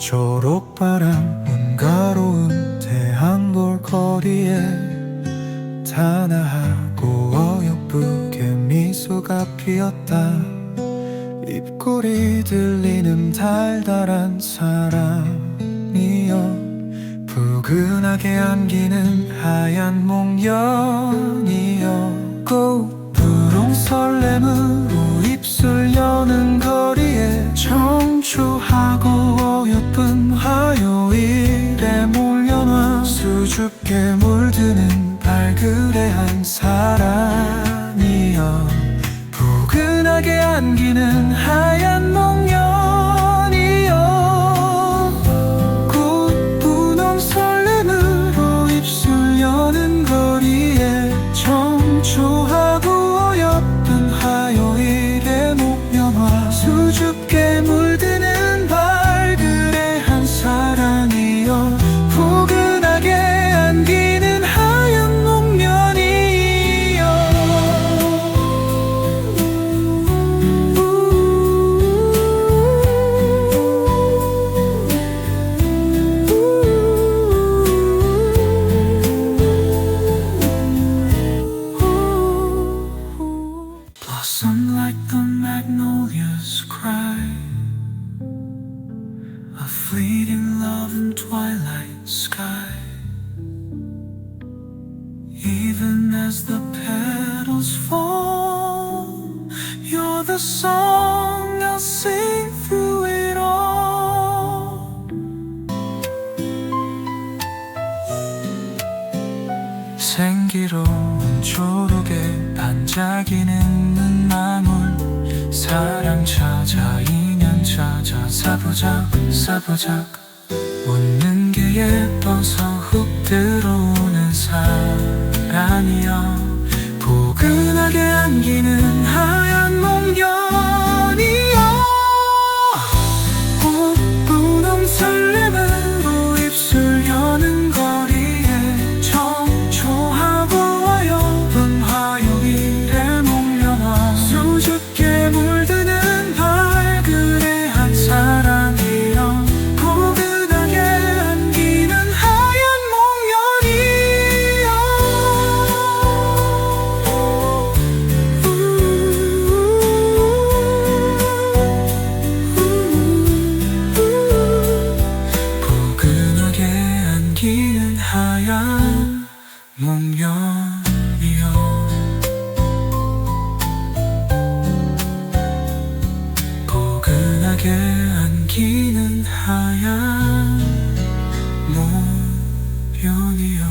초록바람 은가로운 태양골 거리에 단아하고 어여쁘게 미소가 피었다. 입꼬리 들리는 달달한 사랑이여 푸근하게 안기는 하얀 목련이여. 꼭 부릉 설렘으로 수줍게 물드는 발그레한 사랑이여. 푸근하게 안기는 하얀 목련 magnolia's cry A fleeting love in twilight sky Even as the petals fall You're the song I'll sing through it all 생기로운 초록에 반짝이는 눈망울 사랑 찾아 인연 찾아 사부작 사부작. 웃는 게 예뻐서 훅 들어오는 사랑이여. 포근하게 안기는 하얀 목련이여. 꽃분홍 설렘 문명이여. 포근하게 안기는 하얀 모연이여.